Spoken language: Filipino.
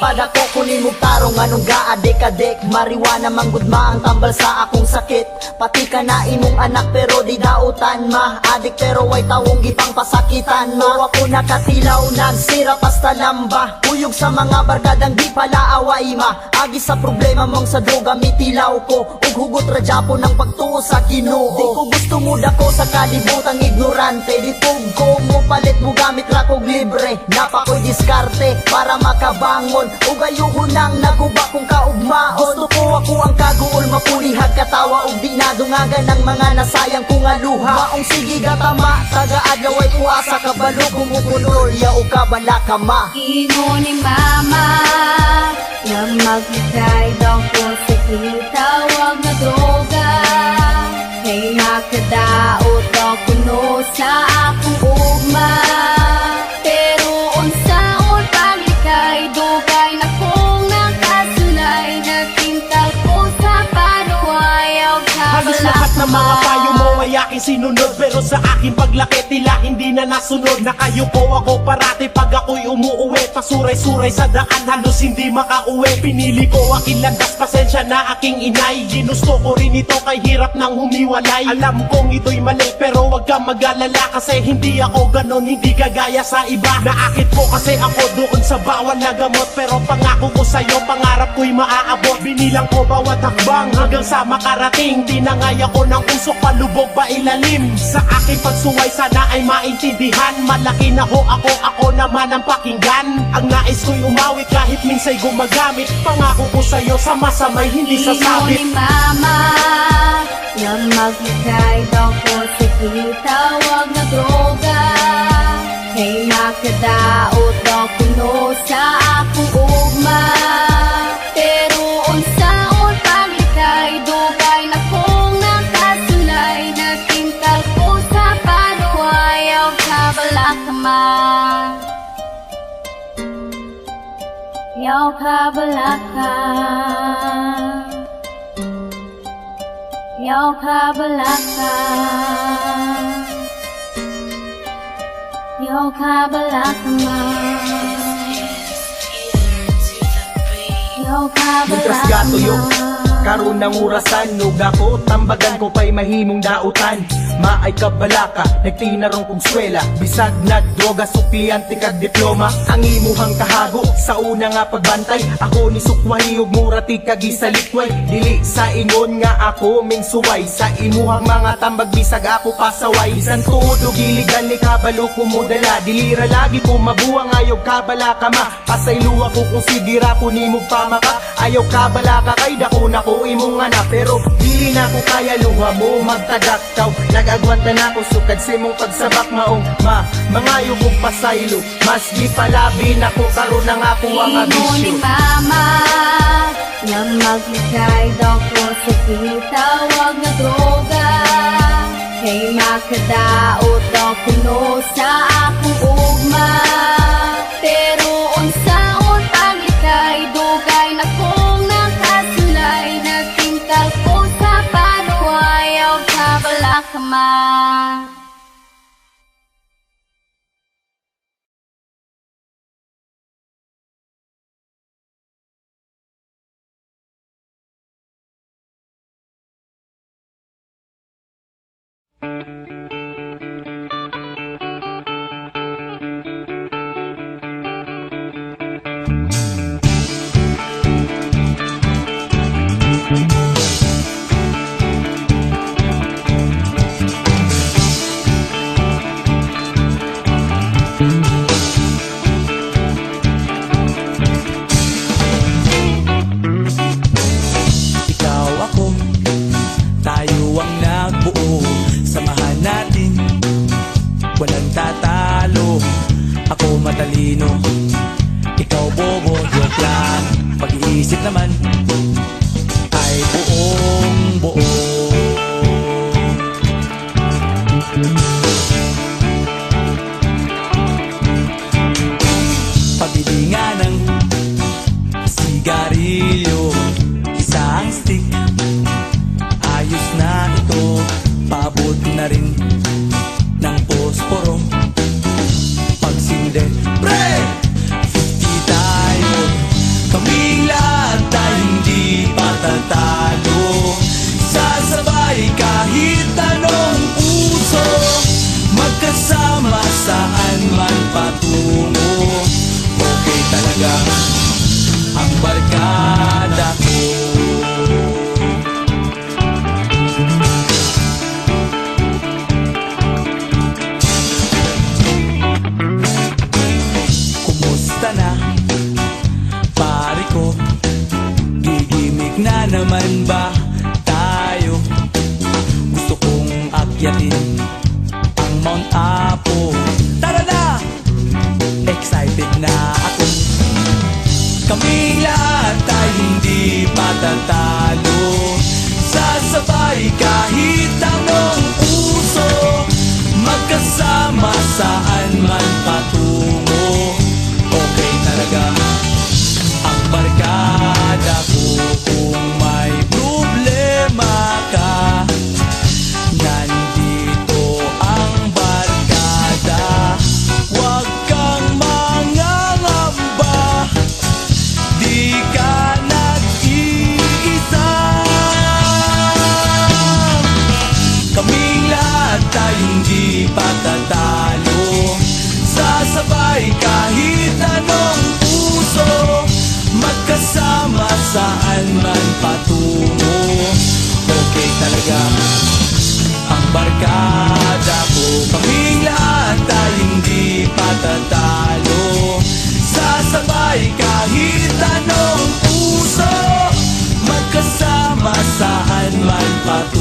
para ko kunin mo tarong anong gaadik-adik Mariwana manggudma ang tambal sa akong sakit. Pati ka na imong anak pero di dautan ma. Adik pero way tawong gipang pasakitan ma. Ako nakatilaw nagsira pasta lamba Uyog sa mga barkadang di pala away ma. Agi sa problema mong sa droga mitilaw ko. Ug hugot radyapo ng pagtuo sa ginoo. Di ko gusto mo dako sa kalibutang ignorante. Di ko mo palit mo gamit ra kog libre. Napa ko'y diskarte para makabangon. Ug ayoko nang naguba kung kaugmaon Gusto ko ako ang kaguol mapulihag katawa Ug di nadungagan ng mga nasayang kong aluha. Maong sige gatama taga adlaw ay kuasa kabalo Kung ukulorya o kabala ka ma ni mama Na magbigay daw ko sa kitawag na droga. Kay nakadaot daw kuno sa akong ng mga aking sinunod Pero sa aking paglaki tila hindi na nasunod. Nakayupo ako parati pag ako'y umuuwi. Pasuray-suray sa daan halos hindi makauwi. Pinili ko aking landas pasensya na aking inay. Ginusto ko rin ito kay hirap nang humiwalay. Alam kong ito'y mali pero wag kang mag-alala Kasi hindi ako ganon hindi kagaya sa iba. Naakit ko kasi ako doon sa bawal na gamot Pero pangako ko sa'yo pangarap ko'y maaabot. Binilang ko bawat hakbang hanggang sa makarating. Tinangay ako ng usok palubog pa ilalim Sa aking pagsuway. Sana ay maintindihan. Malaki na ho ako, ako naman ang pakinggan. Ang nais ko'y umawi kahit minsay gumagamit. Pangako ko sa'yo sa masamay hindi sasabit. ni mama Na magbigay daw ko sa kitawag na droga Kay nakadaot daw kuno sa akong ugma Kabalakama Yaw kabalaka Yaw kabalaka Yaw kabalaka ma Yaw Mitras kabalaka gato yung ma karon ng urasan Nug ako, tambagan ko pa'y mahimong dautan Maay kabalaka, nagtinarong kong swela. Bisag nagdroga, sukliyante kag diploma. Ang imuhang kahago, sa una nga pagbantay. Ako ni sukwahi ug murati kag isalitway Dili sa ingon nga ako ming suway Sa imuhang mga tambag bisag ako pasaway. Bisan tuod ug iligan ni kabalo ko mudala Dilira lagi ko mabuang ayaw kabala ka ma. Pasaylo ako kung sigira ko nimo pamaka Ayaw kabala ka kay dako na ko imong anak. Pero dili na ko kaya luha mo magtagaktaw Nagagwanta na ko sukad sa imong pagsabak maong ma. Mangayo kong pasaylo Mas gipalabi na ko. Karon na nga ko ang Imo ni abisyo mama Na magbigay daw ko sa kitawag na droga. Kay makadaot daw kuno sa akong ugma amar. Naman ba tayo? Gusto kong akyatin ang Mount Apo Tara na! Excited na ako Kaming lahat ay hindi matatalo Sasabay kahit anong uso Magkasama saan man patungo matatalo. Sasabay kahit anong puso Magkasama saan man patuloy